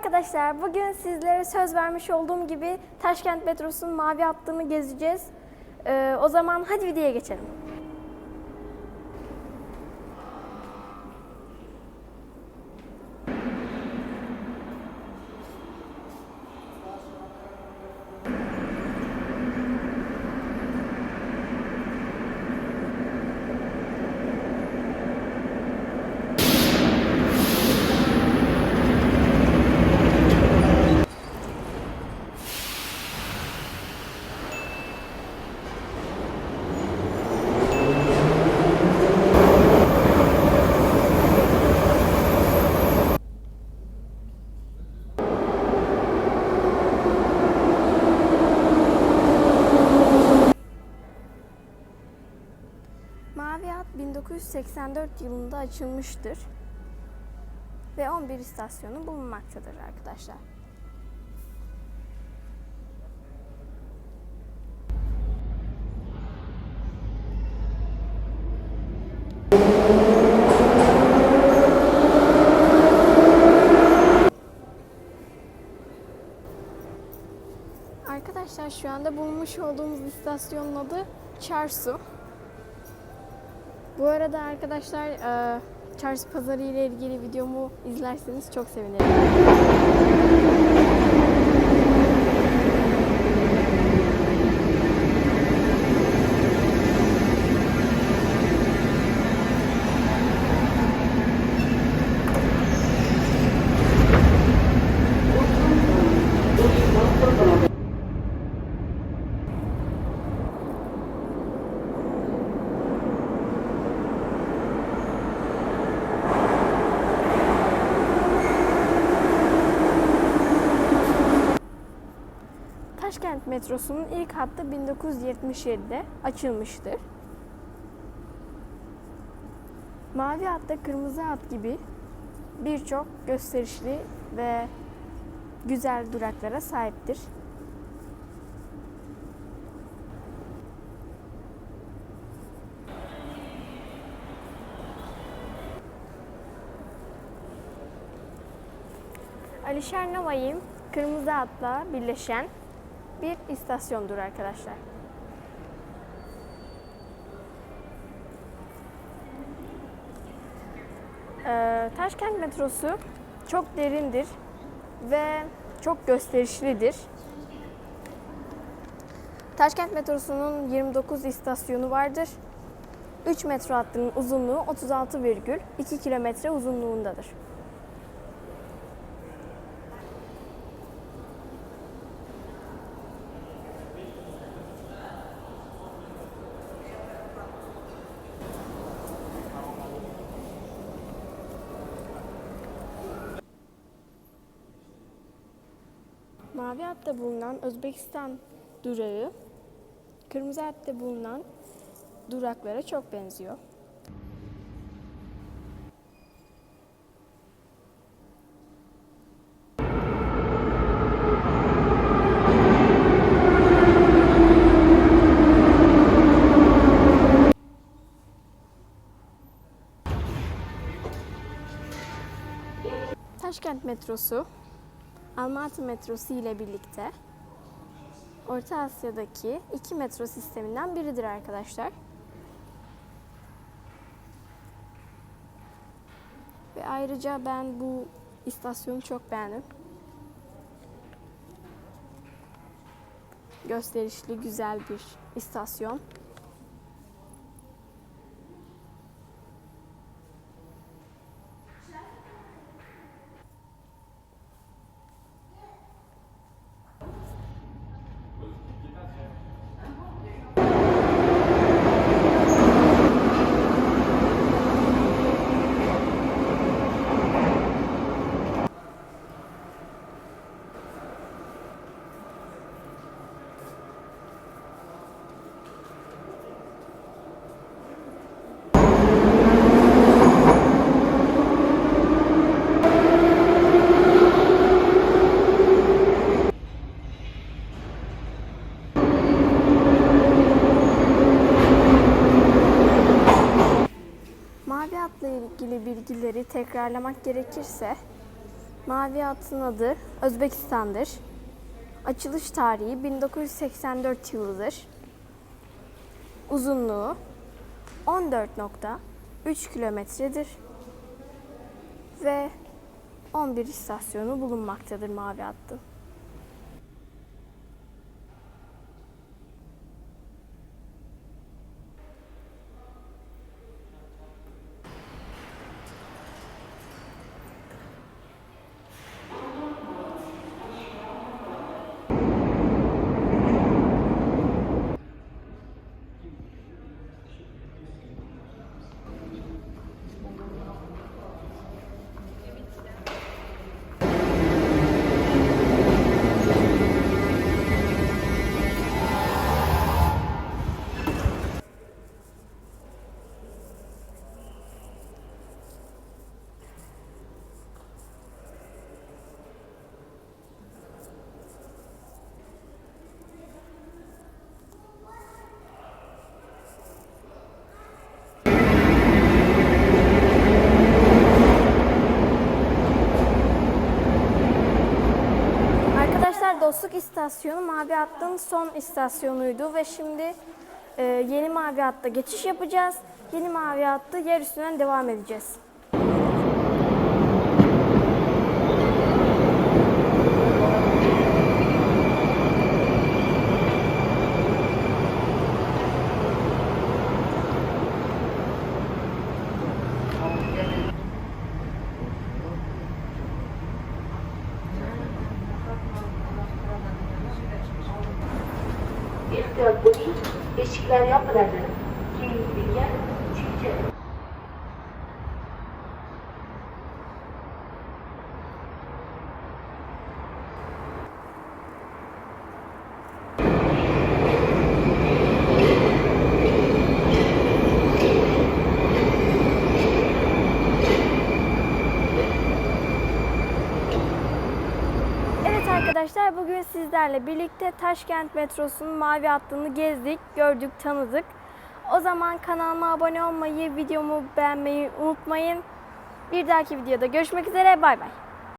arkadaşlar. Bugün sizlere söz vermiş olduğum gibi Taşkent metrosunun mavi hattını gezeceğiz. Ee, o zaman hadi videoya geçelim. Mavi hat 1984 yılında açılmıştır ve 11 istasyonu bulunmaktadır arkadaşlar. Arkadaşlar şu anda bulunmuş olduğumuz istasyonun adı Çarsu. Bu arada arkadaşlar e, çarşı pazarı ile ilgili videomu izlerseniz çok sevinirim. Taşkent metrosunun ilk hattı 1977'de açılmıştır. Mavi hatta kırmızı hat gibi birçok gösterişli ve güzel duraklara sahiptir. Alişer Novayim kırmızı hatla birleşen bir istasyondur arkadaşlar. Ee, Taşkent metrosu çok derindir ve çok gösterişlidir. Taşkent metrosunun 29 istasyonu vardır. 3 metro hattının uzunluğu 36,2 kilometre uzunluğundadır. Mavi hatta bulunan Özbekistan durağı kırmızı hatta bulunan duraklara çok benziyor. Taşkent metrosu Almatı metrosu ile birlikte Orta Asya'daki iki metro sisteminden biridir arkadaşlar. Ve ayrıca ben bu istasyonu çok beğendim. Gösterişli, güzel bir istasyon. Mavi hatla ilgili bilgileri tekrarlamak gerekirse Mavi hattın adı Özbekistan'dır. Açılış tarihi 1984 yılıdır. Uzunluğu 14.3 kilometredir ve 11 istasyonu bulunmaktadır mavi hattın. Arkadaşlar Dostluk istasyonu Mavi Hattın son istasyonuydu ve şimdi e, yeni Mavi Hatt'a geçiş yapacağız. Yeni Mavi Hattı yer üstünden devam edeceğiz. ehtiyot bo'ling, eshiklar yopiladi. Arkadaşlar bugün sizlerle birlikte Taşkent metrosunun mavi hattını gezdik, gördük, tanıdık. O zaman kanalıma abone olmayı, videomu beğenmeyi unutmayın. Bir dahaki videoda görüşmek üzere, bay bay.